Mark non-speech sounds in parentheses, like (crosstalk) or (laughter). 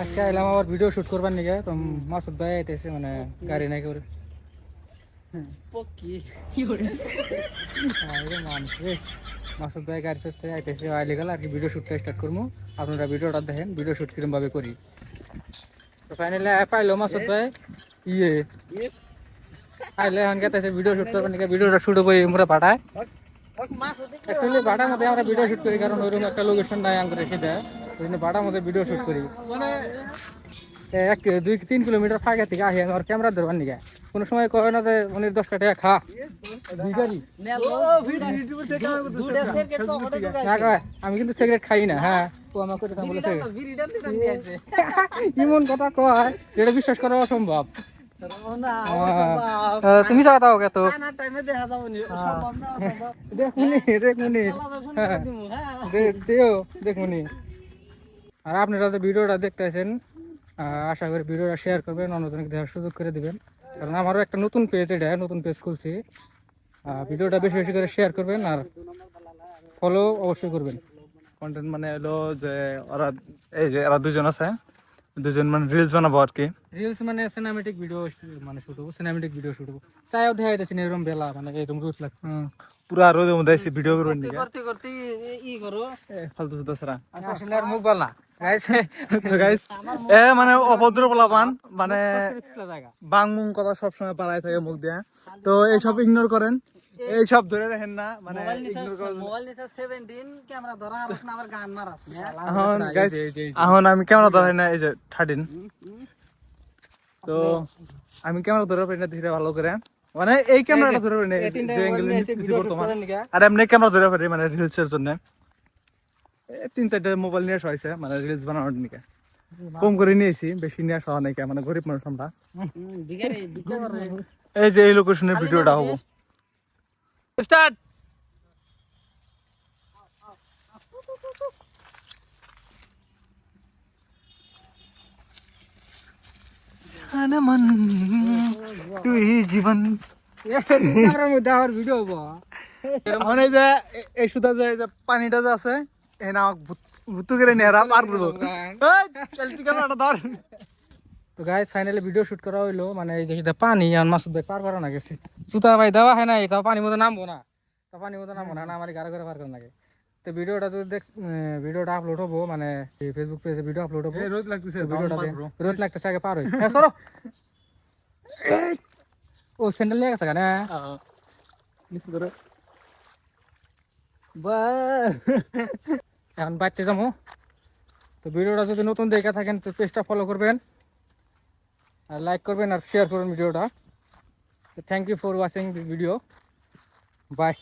আজকে এলাম আবার ভিডিও শুট করবার নিকে তো মাসুদ ভাই আইতেছে মানে গাড়ি নাই করে। মাসুদ ভাই গাড়ি চড়ছে আইতেছে আইলে গেল আর কি ভিডিও শুটটা স্টার্ট করব আপনারা ভিডিওটা দেখেন ভিডিও শুট কিরম ভাবে করি। তো ফাইনালি পাইলো মাসুদ ভাই। ইয়ে। আইলে এখন গেতেছে ভিডিও শুট করবার নিকে ভিডিওটা শুট হব মোরা পাঠায়। মাছ হতে অ্যাকচুয়ালি ভাড়ার মধ্যে আমরা ভিডিও শুট করি কারণ ওইরকম একটা লোকেশন নাই আমাদের সেটা। ওই জন্য ভাড়ার মধ্যে ভিডিও শুট করি মানে এক দুই তিন কিলোমিটার ফাঁকা থেকে আহি আমার ক্যামেরা ধরবার নিকে কোনো সময় কয় না যে উনি দশটা টাকা খা আমি কিন্তু সিগারেট খাই না হ্যাঁ ও কথা কয় যেটা বিশ্বাস করা অসম্ভব তুমি যা দাও কত না টাইমে দেখা যাবে নি সম্ভব না সম্ভব দেখুনি দেখুনি হ্যাঁ দেখুনি আর আপনারা যে ভিডিওটা দেখতেছেন আশা করি ভিডিওটা শেয়ার করবেন অন্যজনকে দেখার সুযোগ করে দিবেন। কারণ আমারও একটা নতুন পেজ এটা নতুন পেজ খুলছি। ভিডিওটা বেশি বেশি করে শেয়ার করবেন আর ফলো অবশ্যই করবেন। কন্টেন্ট মানে হলো যে ওরা এই যে এরা দুজন আছে দুজন মানে রিলস বানাবো আর কি। রিলস মানে সিনেমেটিক ভিডিও মানে শুট হব সিনেমেটিক ভিডিও শুট হব। চাইও দেখা যাচ্ছে এরকম বেলা মানে এরকম রুট লাগছে। পুরা রোদের মধ্যে ভিডিও করবেন করতে করতে ই করো। ফালতু সুদা সারা আসলে আর মুখ বল (laughs) এ মানে অভদ্র পোলাপান মানে বাংমুং কথা সবসময় পাড়ায় থাকে মুখ দিয়ে। তো এইসব ইগনোর করেন। এইসব ধরে রাখেন না মানে মোবাইল নিছে ignore করার জন্য। মোবাইল নিছে 17 ক্যামেরা ধরা আর না আবার গান মারাস এখন আমি ক্যামেরা ধরাই না এই যে থার্টিন তো আমি ক্যামেরা ধরে পারি না ধীরে ভালো করে। মানে এই ক্যামেরাটা ধরে পারি না আর এমনি ক্যামেরা ধরে পারি মানে রিলস এর জন্য। তিন চারটে মোবাইল নিয়ে আসা হয়েছে মানে রিলস বানানোর নিকে কম করে নিয়েছি বেশি নিয়ে আসা হয় মানে গরিব মানুষ আমরা। এই যে এই লোকেশনের ভিডিওটা হব। স্টার্ট মন তুই জীবন। ভিডিও এই যে এই সুতা যে এই যে পানিটা যে আছে না আমাকে ভুতু করে নেরা পার করব এই, চলতি ক্যামেরাটা ধর তো গাইস ফাইনালি ভিডিও শুট করা হইল মানে এই যে পানি আর মাসুদ ভাই পার করা না গেছে সুতা ভাই দেওয়া হয় নাই তাও পানির মধ্যে নামবো না তা পানির মধ্যে নামবো না না আমার গাড়ি করে পার করা লাগে তো ভিডিওটা যদি দেখ ভিডিওটা আপলোড হব মানে ফেসবুক পেজে ভিডিও আপলোড হব রোদ লাগতেছে ভিডিওটা। রোদ লাগতেছে আগে পার হই হ্যাঁ সরো ও স্যান্ডেল নিয়ে গেছে কেন নিচে ধরে এখন বাড়তে যাব তো ভিডিওটা যদি নতুন দেখে থাকেন, তো পেজটা ফলো করবেন। আর লাইক করবেন আর শেয়ার করবেন ভিডিওটা। Thank you for watching video bye